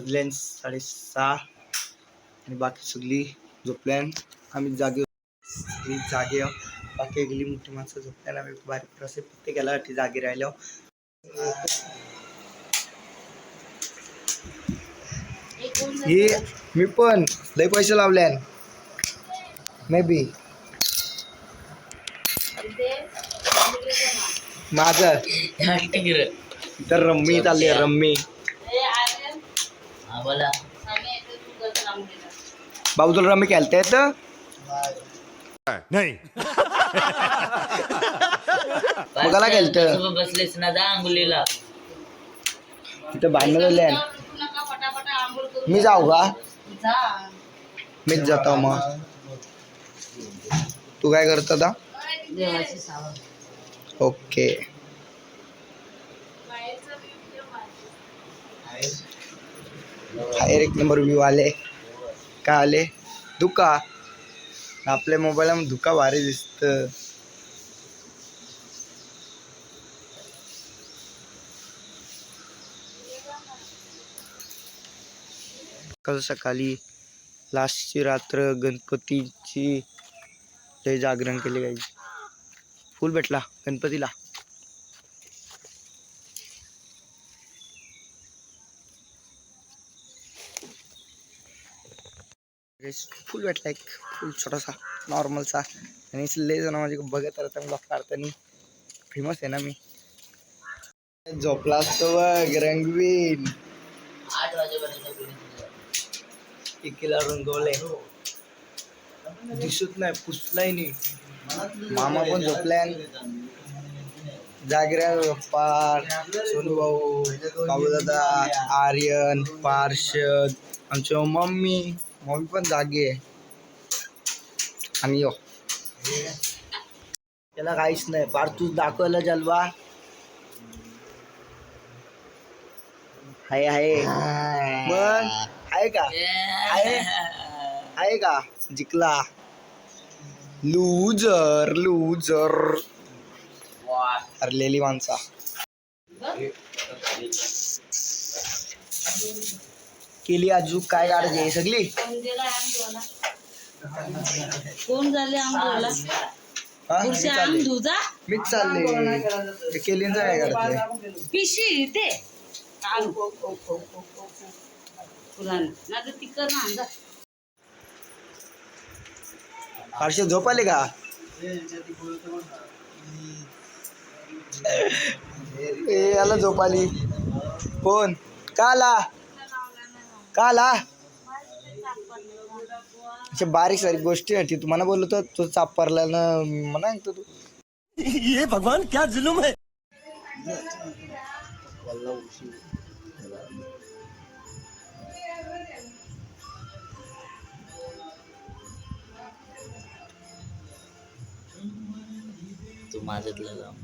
वाजल्यान साडेसहा आणि बाकी सगळी झोपल्यान आम्ही जागे जागे बाकी गेली मोठी माणसं झोपल्यान आम्ही बारीक ती जागी राहिलो ही मी पण लय पैसे लावल्यान मे बी माझं तर रम्मी चालली रम्मी बोला बाबू तुला खेळता येतं नहीं. बघायला गेलतं. सोबत बसलेस ना जा अंगुलीला तिथं भांडण झाले मी जाऊ का? मीच जातो मग. तू काय करत आता? ओके. बाहेर एक नंबर व्ह्यू आले. काय आले? धुका. आपल्या मोबाईलला धुका भारी दिसत. काल सकाळी लास्टची रात्र गणपतीची लय जागरण केले पाहिजे फुल भेटला गणपतीला. फुल भेटला एक फुल छोटासा नॉर्मलचा आणि लय जण माझे बघत राहता ब्लॉग काढताना फेमस आहे ना मी. झोपला असतो बघ रंगवीन. आठ वाजेपर्यंत कोणी तुझं. एकीला रंगवले दिसत नाही पुसलाय नाही मामा पण झोपल्यान जागऱ्या बाप्पा सोनू भाऊ बाबू दादा आर्यन पार्षद आमची मम्मी. मम्मी पण जागे आहे. आणि यो. त्याला काहीच नाही. पार तू दाखवलं जलवा. हाय हाय. पण आहे का? आहे. आहे का? जिंकला. लूजर लूजर हरलेली माणसा. केली अजून काय काढायची सगळी? कोण झाले हा? मी आम चालले. मीच चालले. ते केलींचं काय काढतंय पिशी ते पुराण ना तर ती कर ना अंदा हर्ष झोप आली का? ए याला झोप आली कोण? का आला? का आला? अशा बारीक सारीक गोष्टी आहे. तू मला बोललो तर तू चापरला ना म्हणा सांगतो तू. ये भगवान क्या जुलुम है? तू माझ्यातलं जाऊ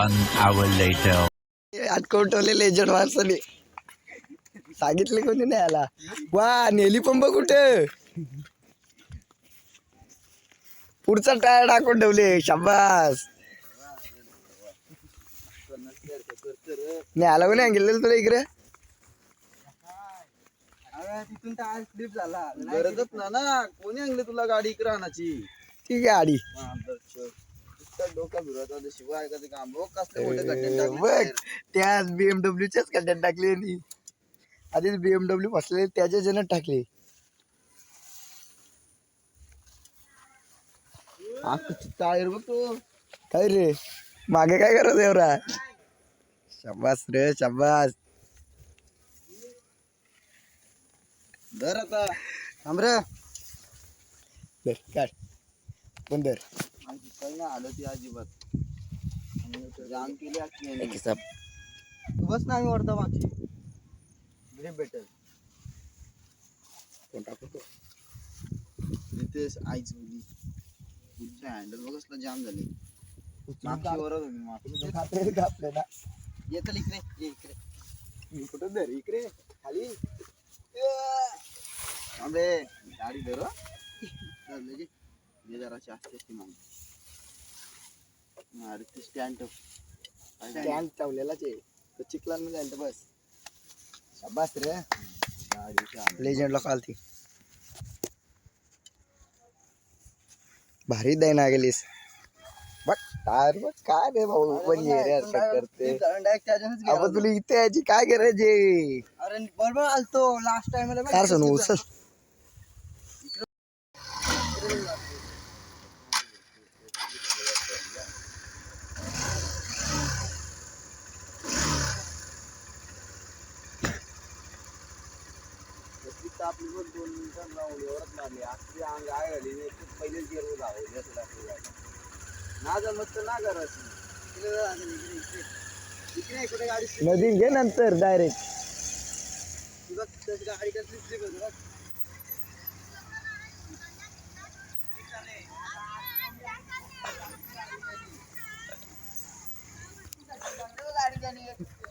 One hour later. अटकवटवले लेजंड माणसाने. सांगितले कोणी नाही आला वा नेली पंप कुठे. पुढचा टायर टाकून ठेवले शाबास. मी आला कोणी गेलेलं तुला इकडे? तिथून टायर स्लिप झाला. गरजच ना ना. कोणी आणली तुला गाडी इकडे आणायची? ठीक आहे टाकले. त्याच बीएमडब्ल्यूच्याच खड्ड्यात टाकले यांनी. आधीच बीएमडब्ल्यू फसलेले त्याच्या जण टाकले. टायर बघ तो. काय रे? मागे काय करत एवढा? शाबास रे शाबास. धर आता. थांब रे. धर, काढ. पण धर काही नाही आलं ती अजिबात. आणि जाम केली असती याने. एक हिसाब. तू बस नाही वरता माझी ग्रेप भेटेल कोण टाकतो? रितेश आईच हँडल बघ कसलं जाम झाले. मागची वरच होती मागची. खाते कापले ना. ये चल इकडे ये इकडे. मी कुठं धर? इकडे. खाली. गाडी धर हं. असते असते मागे. अरे ते स्टँड ठेव. काय काय? स्टँड आहे. तो चिखलान जाईल तर बस. शाबास रे. लेजंडला कालती. भारी दैना गेलीस बघ टायर बघ काय रे भाऊ पण ये रे असं करते. तुला इथे यायची काय आहे? अरे बरोबर आलतो लास्ट टाइम कार सोनू उचल. आपली पण दोन मिनिटं लावून एवढंच मारली आपली अंग आहे घाली नाही तर पहिलेच गेलो लावली असं दाखवलं जायचं. ना जमत तर ना करा इकडे जा, इकडे इकडे इकडे. कुठे गाडी slip घे नंतर डायरेक्ट ती बघ त्याची गाडी कसली slip होते बघ.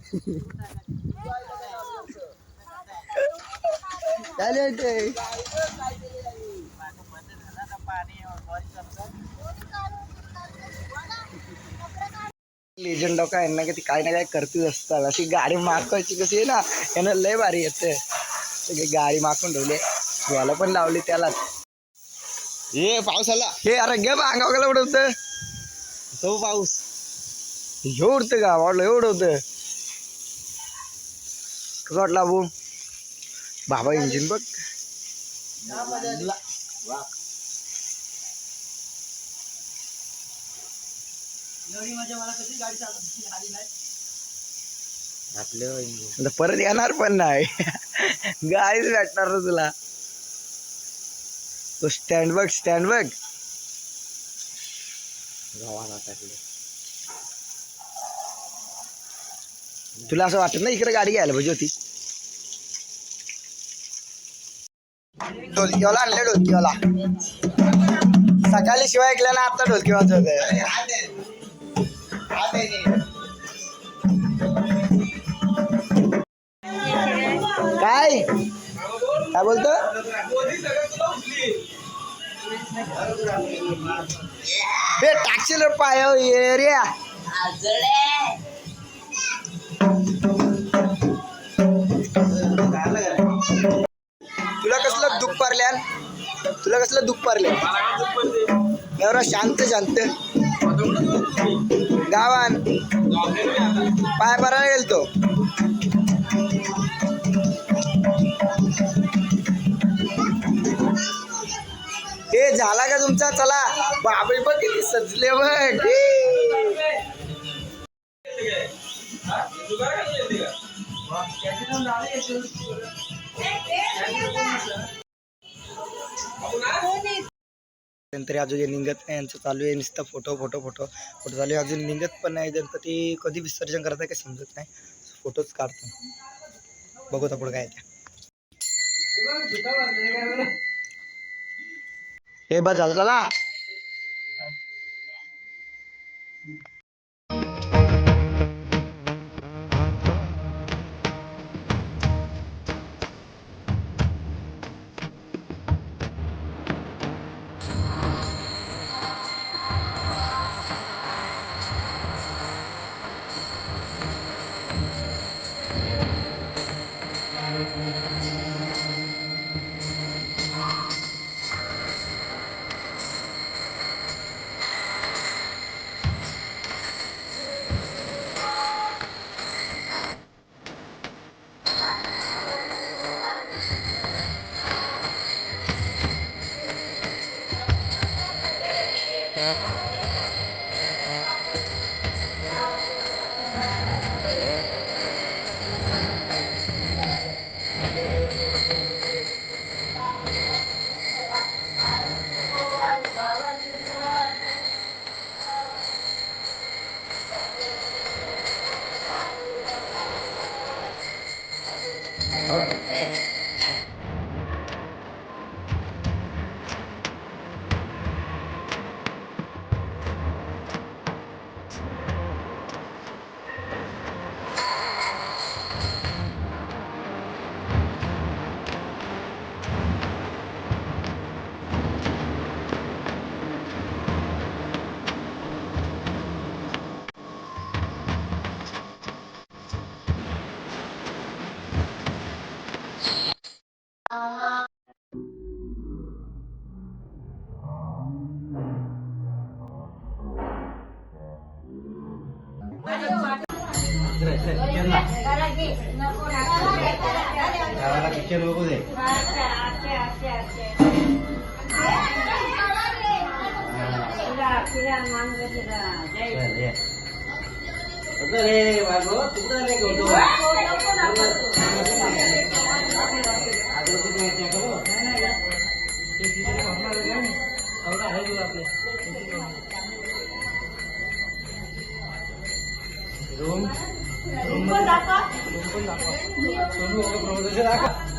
काय लिहायचंय लेजंड लोक आहे ना की ती काय ना काय करतीच असतात. अशी गाडी मागवायची कशी आहे ना यानं लय भारी येते. सगळी गाडी मागून ठेवली. याला पण लावली त्यालाच. ये पाऊस आला हे अरे घे अंगाव गेला एवढं होतं. तो पाऊस. हे उडतं का? वाटलं एवढं होतं. कसं वाटलं बाबा इंजिन बघ. आपलं परत येणार पण नाही. गाडीच भेटणार तुला. तो स्टँड बघ स्टँड बघ. तुला असं वाटत ना इकडे गाडी घ्यायला पाहिजे होती? ढोलकीवाला आणले ढोलकीवाला. सकाळी शिवाय ऐकल्या ना आता ढोलकी वाजवत काय? काय बोलतो? बे टाकशील पाय ये पारल्यान? तुला कसलं दुःख पारले एवढा शांत शांत. गावान. पाय भरायला गेलतो. हे झाला का तुमचा? चला. बाबे बघ किती सजले बघ. नंतर अजून निघत नाही. यांचं चालू आहे. नुसतं फोटो फोटो फोटो फोटो चालू आहे. अजून निघत पण नाही. गणपती कधी विसर्जन करत आहे काही समजत नाही. फोटोच काढतो. बघू आता पुढे काय ते. हे बस झालं. action over there. Room room पण दाखवा रूम पण दाखवा सोनू प्रमोदचे दाखवा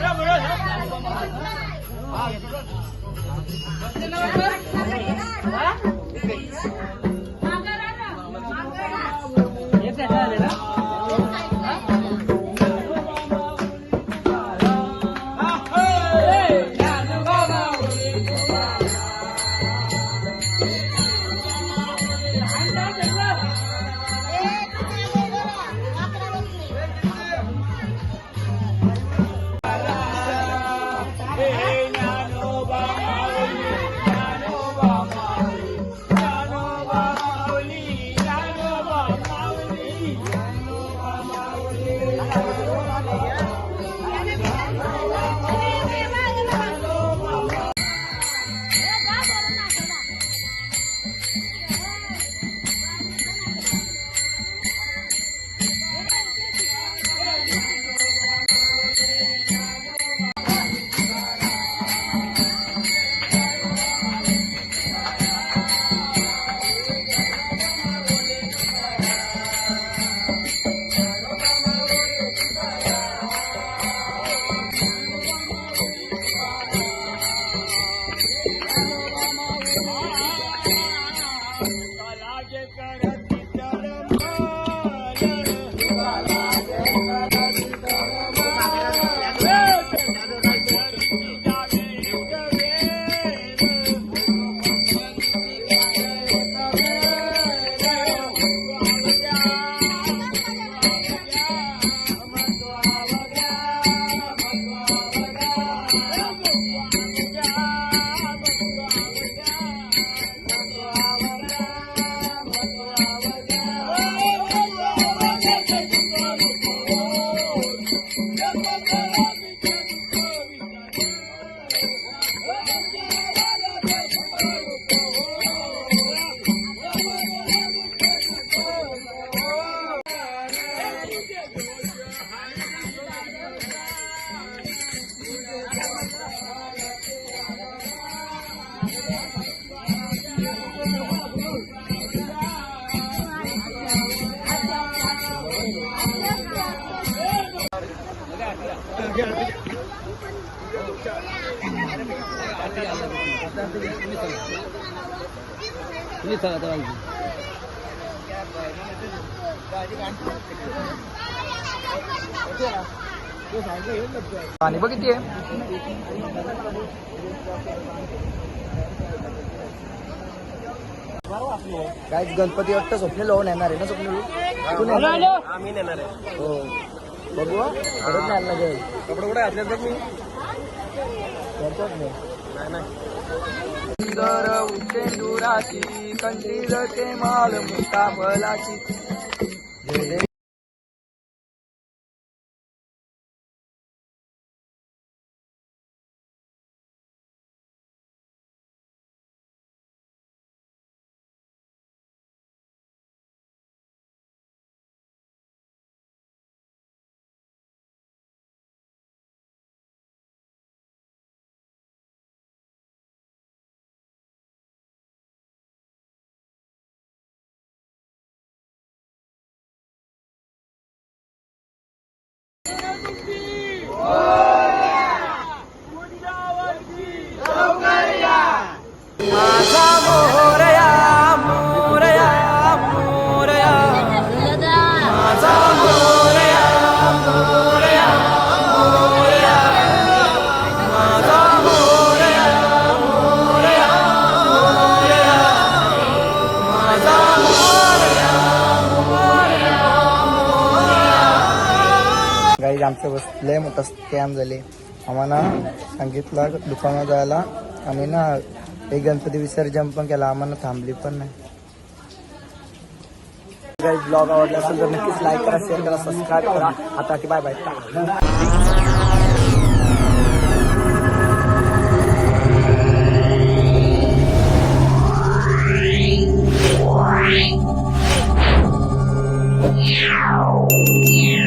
让不热不热啊 पाणी बघ किती आहे. काय गणपती वाटतं स्वप्नील लावून येणार आहे ना स्वप्नील तू येणार आहे? आम्ही हो बघू. परत नाही लागेल कपडे कुठे घातले तर मी? करतोच नाही. नाही नाही सुंदर उचेंडुराची कंठील ते माल मुक्ता बलाची गाईज आमचं बसले मोठं स्कॅम झाले. आम्हाला सांगितलं दुकानात जायला. आणि ना एक गणपती विसर्जन पण केला. आम्हाला थांबली पण नाही. गाईज ब्लॉग आवडला असेल तर नक्कीच लाईक करा शेअर करा सबस्क्राईब करा. आता की बाय बाय Yeah.